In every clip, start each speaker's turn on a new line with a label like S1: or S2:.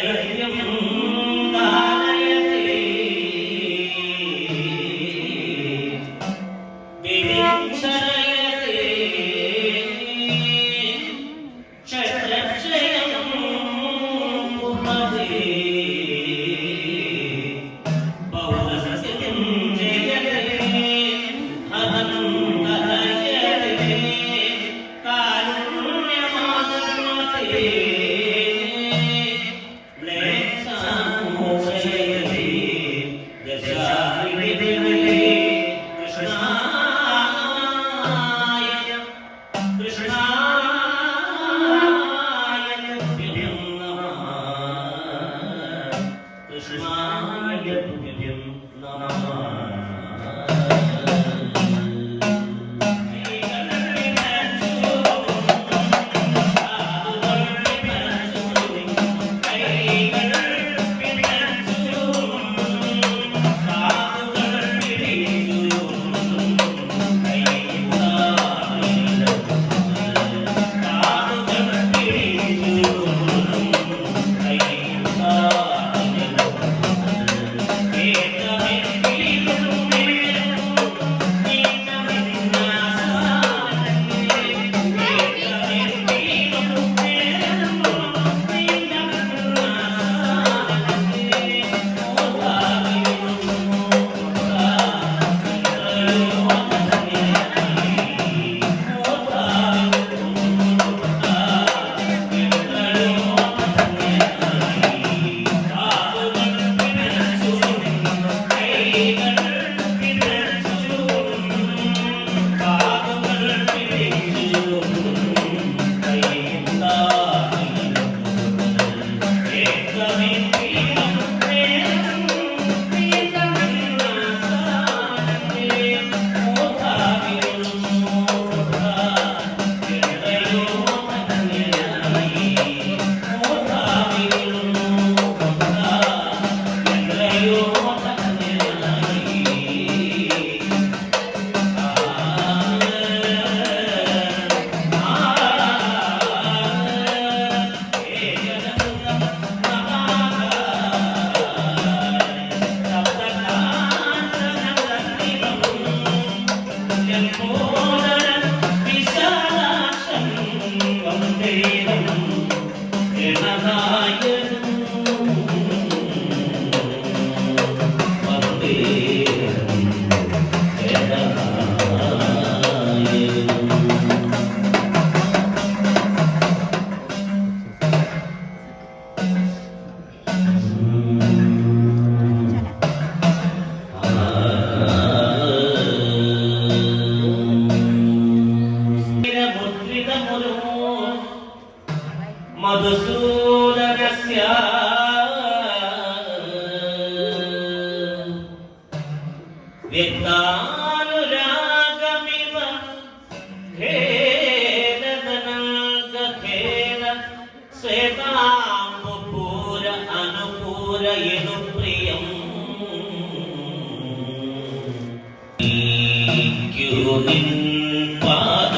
S1: the ിൻ പാ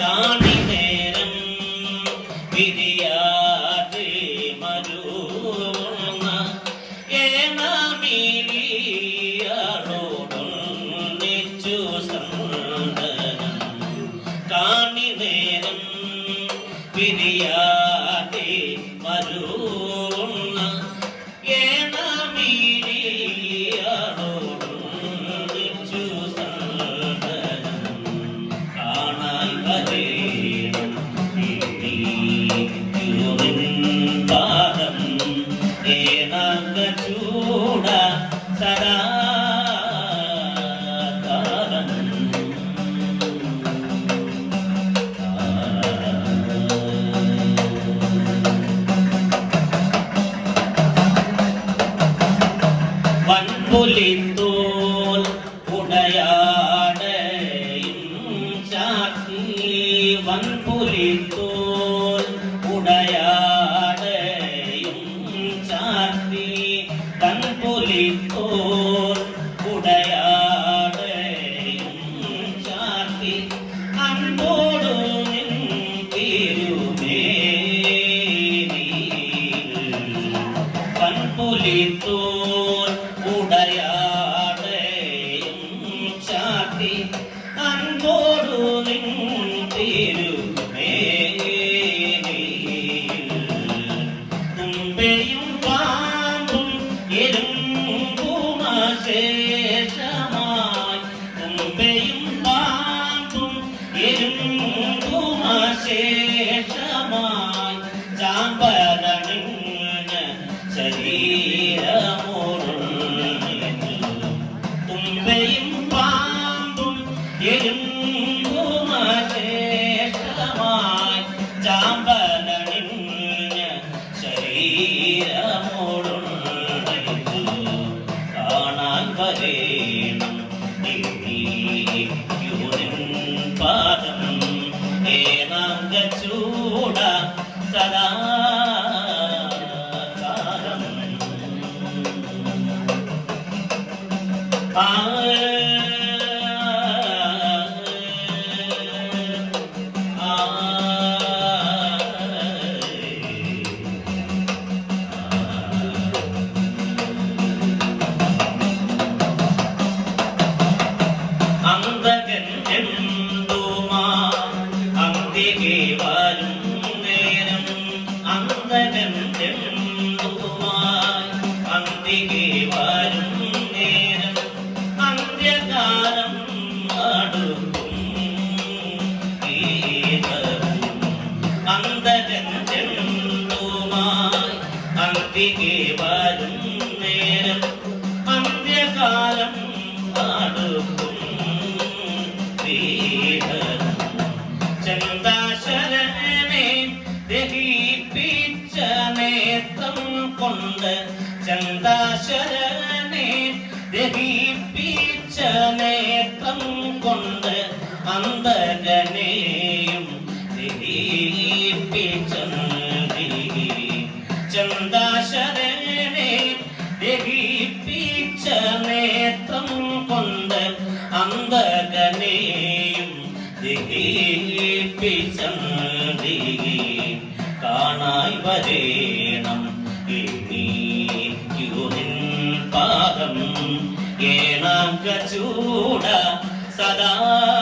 S1: தானே हमारे de ഗംഗാശരനെ ദഹിപ്പിച്ച നേത്രം കൊണ്ട് അന്ധകനെയും ദഹിപ്പിച്ചി കാണായി വരേണം ഇനിക്കുനിൻ പാദം ഏണാ ചൂട സദാ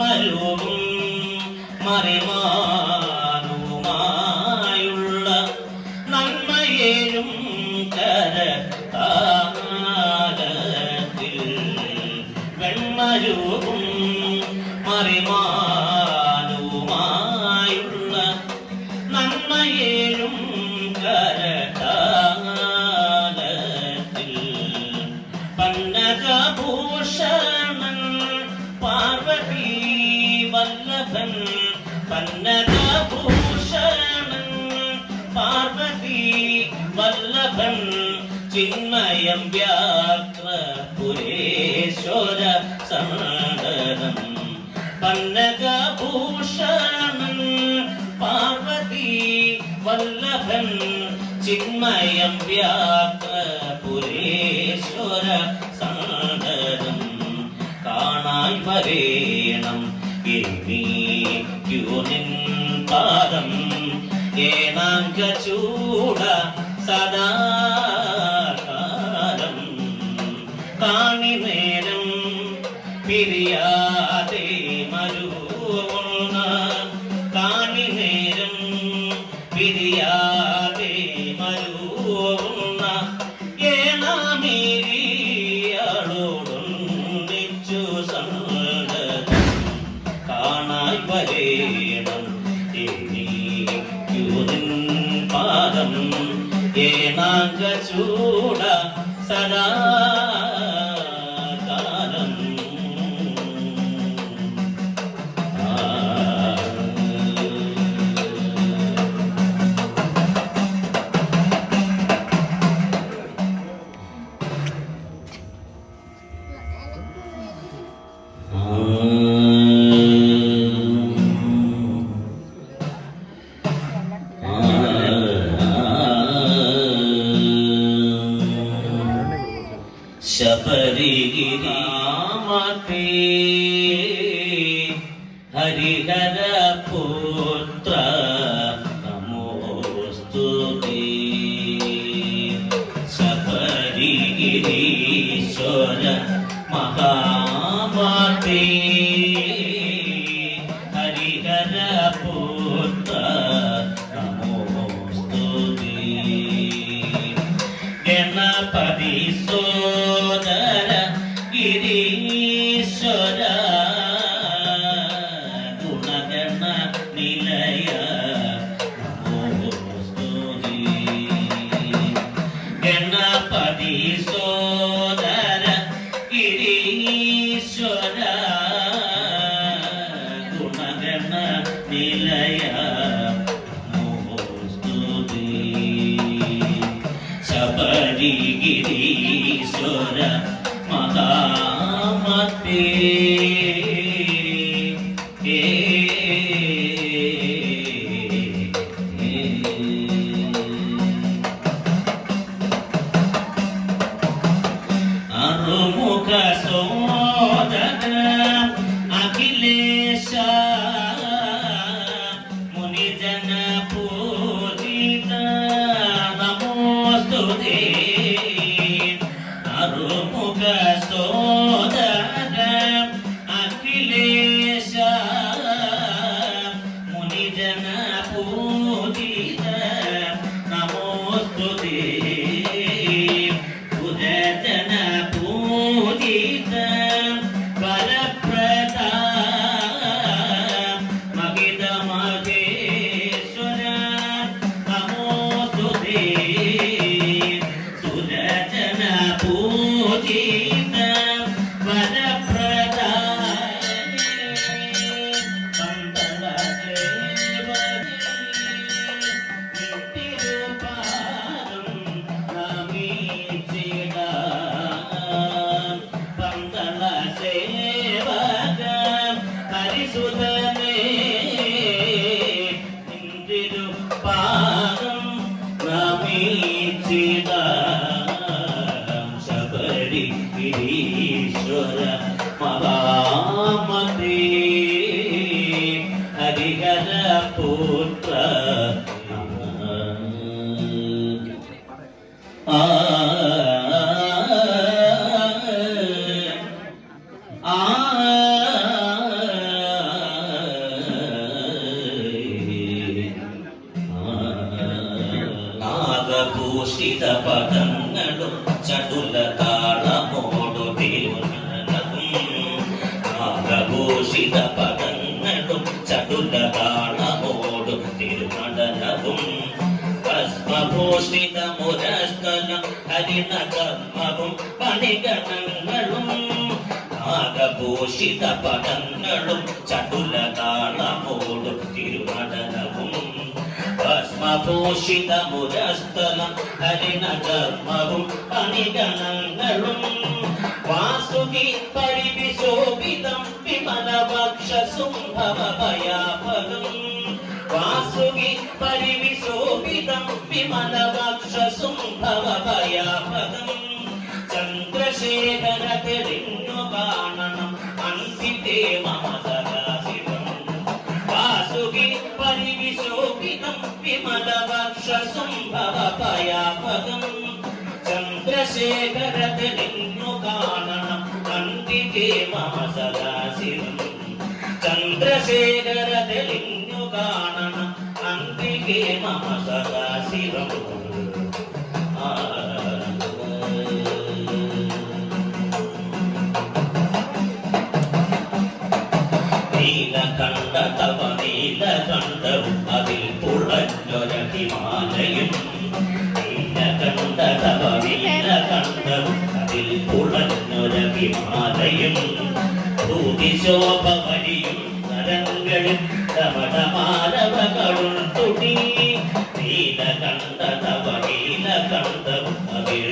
S1: மறைமயோவும் மறைமா കണ്ണകഭൂഷണൻ പാർവതി വല്ലഭൻ ചിന്മയം വ്യാപുരേശ്വര സാഗരം കാണായി വരേണം. പാദം ഏനാങ്ക ചൂട സദാ ശബരിഗിരാമേ ഹരിഹര പുത്ര and a గురుదేవ നാഗഭൂഷിത പദങ്ങളും ചടുല താളമോടു തിരുനടനവും നാഗഭൂഷിത പദങ്ങളും ചടുല താളമോടു തിരുനടനവും ഭസ്മഭൂഷിത ഹരിണ കർമ്മവും പണിഗണങ്ങളും നാഗഭൂഷിത പദങ്ങളും ചടുല താളമോടു തിരുനടനവും ഭസ്മഭൂഷിത മുരസ്തലം ഹരിണകർമ്മവും പണിഗണങ്ങളും വാസുകി പരിവിശോഭിതം വിമലഭക്ഷസുംഭവഭയാപകം വാസുകി പരിവിശോഭിതം വിമലഭക്ഷസുംഭവഭയാപകം ചന്ദ്രശേഖര തെളിഞ്ഞു കാണണം അന്തിതേ മമ പരിവിശോഭിതം വിമലഭക്ഷസുംഭവഭയാപകം ചന്ദ്രശേഖര തെളിഞ്ഞു കാണണം അന്തികേ മമ സദാശിവം ചന്ദ്രശേഖര തെളിഞ്ഞു കാണണം അന്തികേ മമ നീലകണ്ഠ തവ നീലകണ്ഠവും അതിൽ പുളഞ്ഞൊര നീല കണ്ട തവ നീലകണ്ഠവും അതിൽ പുളഞ്ഞൊര ഹിമാലയും ഭൂതിശോഭ വരിയും നരങ്ങളിൽ കവടമാലവകളുൾ തുടി. നീലകണ്ഠ തവ നീലകണ്ഠവും അതിൽ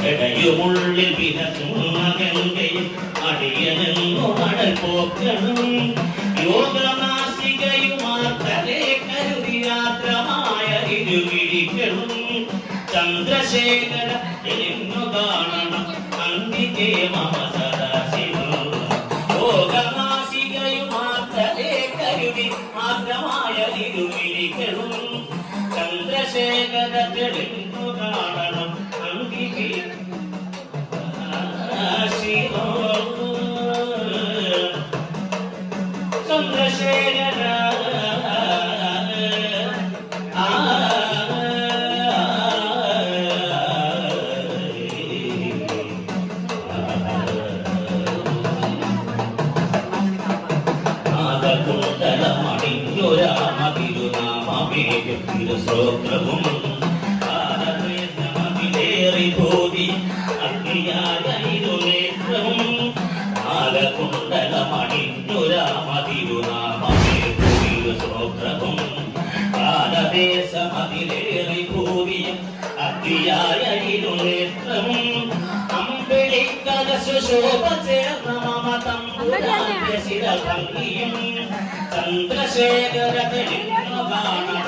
S1: ജടയുമുള്ളിൽ വിലസുന്ന ഗംഗയും അടിയനെന്നു പോക്കണം മഴൽ പോക്കണം യോഗനാസികയുമാർത്തലേ చంద్రశేఖర నిన్ను గానన అందుకే మమ సదాశివు భోగమాసిగయు మాత్రమే కరుడి మాత్రమాయదిరు విడికరు చంద్రశేఖర నిన్ను గాననం ശ്രോത്രവും ആനന്ദമതിലേറി ഭൂതി അഗ്നിയായിരുന്നു നേത്രവും ആലകുണ്ടലമണിഞ്ഞുരാമതിരുനാമേശ്രോത്രവും കാലദേശമതിലേറി ഭൂതിയും അഗ്നിയായിരുന്നു നേത്രവും അമ്പിളിക്കലശോഭ ചേർന്ന മമ തമ്പുരാന്റെ ശിരഭംഗിയും ചന്ദ്രശേഖര തെളിഞ്ഞു കാണണം.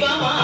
S1: Và họ